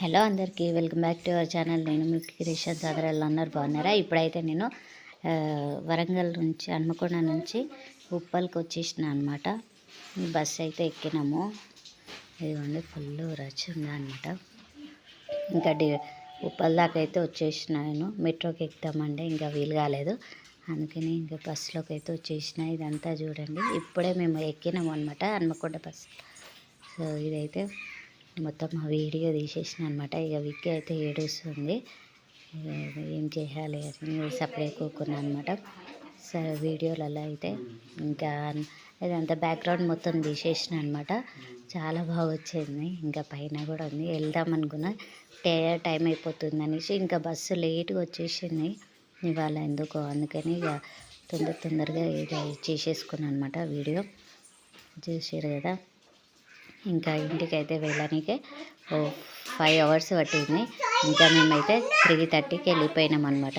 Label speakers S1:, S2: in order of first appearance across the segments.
S1: Hello అందరికీ welcome back to our channel. నేను మీ కిరీషన్ సదరాలు అందరు బాగున్నారా? ఇప్పుడైతే నేను వరంగల్ నుంచి హన్మకొండ నుంచి ఉప్పల్కి వచ్చేసిన అనమాట బస్ అయితే ఎక్కినాము. ఇదిగోండి ఫుల్ రచ్ ఉందన్నమాట. ఇంకా డి ఉప్పల్ దాకా అయితే వచ్చేసిన నేను. మెట్రోకి ఎక్కుతామంటే ఇంకా వీలు కాలేదు. అందుకని ఇంకా బస్సులోకి అయితే వచ్చేసిన. ఇదంతా చూడండి. ఇప్పుడే మేము ఎక్కినాము అనమాట హన్మకొండ బస్సు సో ఇదైతే మొత్తం ఆ వీడియో తీసేసిన అనమాట ఇక విక్కీ అయితే ఏడుస్తుంది. ఏం చేయాలి అని సపరేట్ కూకున్నా అనమాట సో వీడియోలలో అయితే ఇంకా ఇదంతా బ్యాక్గ్రౌండ్ మొత్తం తీసేసిన అనమాట చాలా బాగా వచ్చింది. ఇంకా పైన కూడా ఉంది. వెళ్దాం అనుకున్నా. టే టైం అయిపోతుంది అనేసి ఇంకా బస్సు లేట్గా వచ్చేసింది. ఇవాళ ఎందుకో అందుకని ఇక తొందర తొందరగా ఇక చేసేసుకున్నాను అనమాట వీడియో. చూసారు కదా? ఇంకా ఇంటికి అయితే వెళ్ళడానికి ఓ ఫైవ్ అవర్స్ పట్టింది. ఇంకా మేమైతే త్రీ థర్టీకి వెళ్ళిపోయినాం అనమాట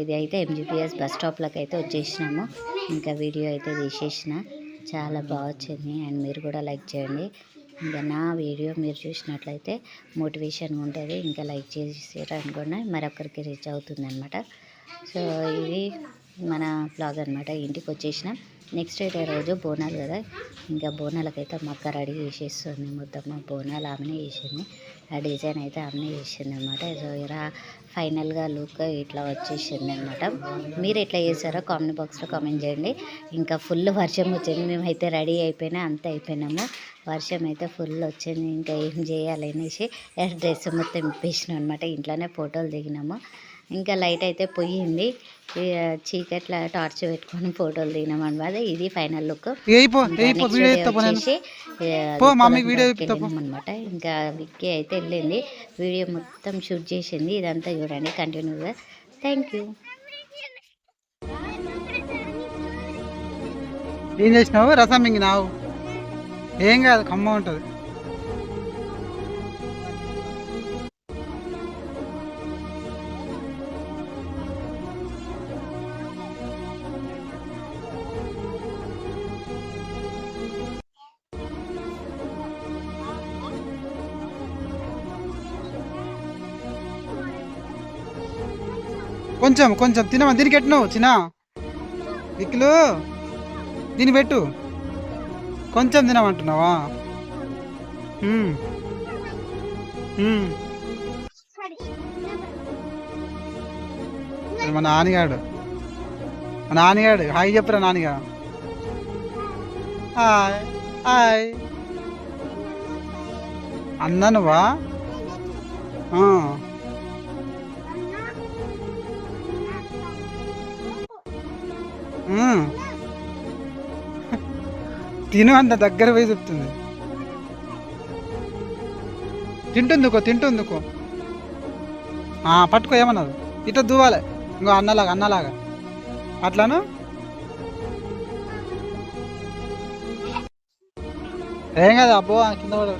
S1: ఇది అయితే ఎంజీపీఎస్ బస్ స్టాప్లోకి అయితే వచ్చేసినాము. ఇంకా వీడియో అయితే తీసేసిన. చాలా బాగా వచ్చింది. అండ్ మీరు కూడా లైక్ చేయండి. ఇంకా నా వీడియో మీరు చూసినట్లయితే మోటివేషన్ ఉంటుంది. ఇంకా లైక్ చేసారు అనుకోండి మరొకరికి రీచ్ అవుతుంది అనమాట సో ఇది మన బ్లాగ్ అనమాట ఇంటికి వచ్చేసినాం. నెక్స్ట్ డే రోజు బోనాలు కదా. ఇంకా బోనాలకైతే మక్క రెడీ చేసేస్తుంది మొత్తం. బోనాలు ఆమెనే చేసింది. ఆ డిజైన్ అయితే ఆమెనే చేసింది అనమాట సో ఇలా ఫైనల్గా లుక్ ఇట్లా వచ్చేసింది అనమాట మీరు ఎట్లా చేశారో కామెంట్ బాక్స్లో కామెంట్ చేయండి. ఇంకా ఫుల్ వర్షం వచ్చింది. మేమైతే రెడీ అయిపోయినా అంత అయిపోయినాము. వర్షం అయితే ఫుల్ వచ్చింది. ఇంకా ఏం చేయాలి అనేసి డ్రెస్ మొత్తం ఇప్పేసినాం అనమాట ఇంట్లోనే ఫోటోలు దిగినాము. ఇంకా లైట్ అయితే పోయింది. చీకట్ల టార్చ్ పెట్టుకొని ఫోటోలు దిగినాం అనమాట ఇది ఫైనల్ లుక్. అనమాట ఇంకా విక్కీ అయితే వెళ్ళింది. వీడియో మొత్తం షూట్ చేసింది. ఇదంతా చూడండి కంటిన్యూగా. థ్యాంక్ యూ
S2: ఏం చేసినావు? రసం మింగినావు? ఏం కాదు కమ్మ ఉంటుంది. కొంచెం కొంచెం. తినమా? దీనికి ఎట్టినావు చిన్న. ఇక్కులు దీన్ని పెట్టు. కొంచెం తినమంటున్నావా? మా నాన్నగాడు. మా నాన్నగాడు. హాయ్ చెప్పురా నాన్నగా? హాయ్. హాయ్. అన్నా నువ్వా? తిను అంత దగ్గర పోయి చెప్తుంది. తింటుందికో తింటుందికో. పట్టుకో ఏమన్నది? ఇట్లా దూవాలి ఇంకో అన్నలాగా అన్నలాగా. అట్లాను? ఏం కదా అబ్బో కింద పడ.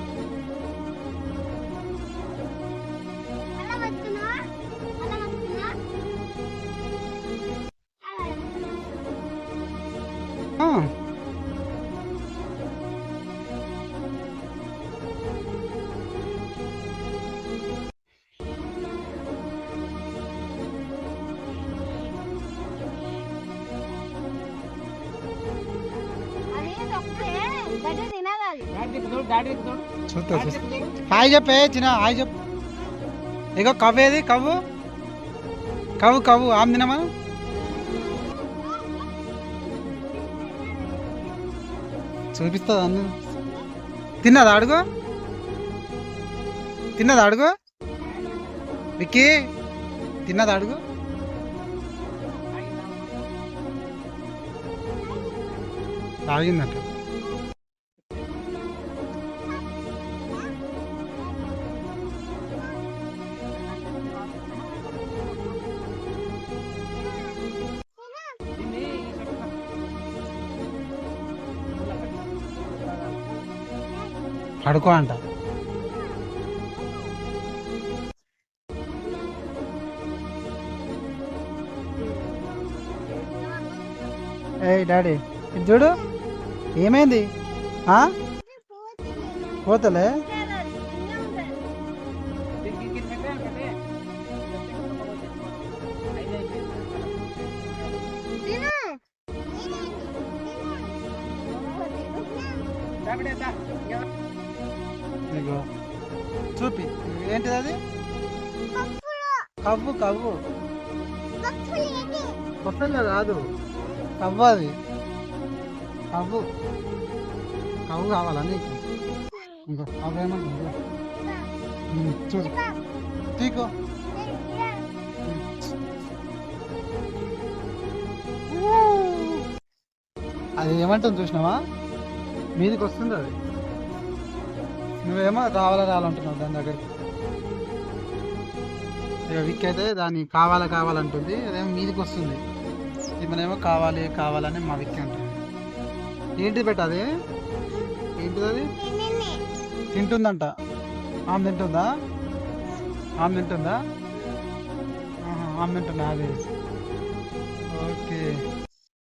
S2: చూస్తా హాయ్ చెప్పే చిన్న హాయ్ చెప్పు. ఇగో కవ్వేది కవ్వు? కవ్వు కవ్వు. ఆమె తినమా? చూపిస్తుంది అన్ని? తిన్నదా అడుగు? తిన్నదా అడుగు? విక్కీ తిన్నదా అడుగు? తాగిందంట పడుకో అంట. ఏయ్ డాడీ ఇది చూడు. ఏమైంది? ఆ? పోతలే? ఇగో చూపి. ఏంటిది అది? కవ్వు కవ్వు. కొత్తలో రాదు కవ్వు అది. కవ్వు. కవ్వు కావాలా నీకు? ఇంకో కవ్వు చూడు. తీకో. అది ఏమంటుంది చూసినావా? మీదికి వస్తుంది అది. నువ్వేమో రావాలా రావాలంటున్నావు దాని దగ్గరికి. ఇక విక్ అయితే దాన్ని కావాలా కావాలంటుంది అదేమో మీదికి వస్తుంది. ఇమనేమో కావాలి కావాలని మా విక్కి అంటుంది. ఏంటి పెట్ట అది? ఏంటిది అది? తింటుందంట. ఆమె తింటుందా? ఆమె తింటుందా? ఆమె తింటుందా అది?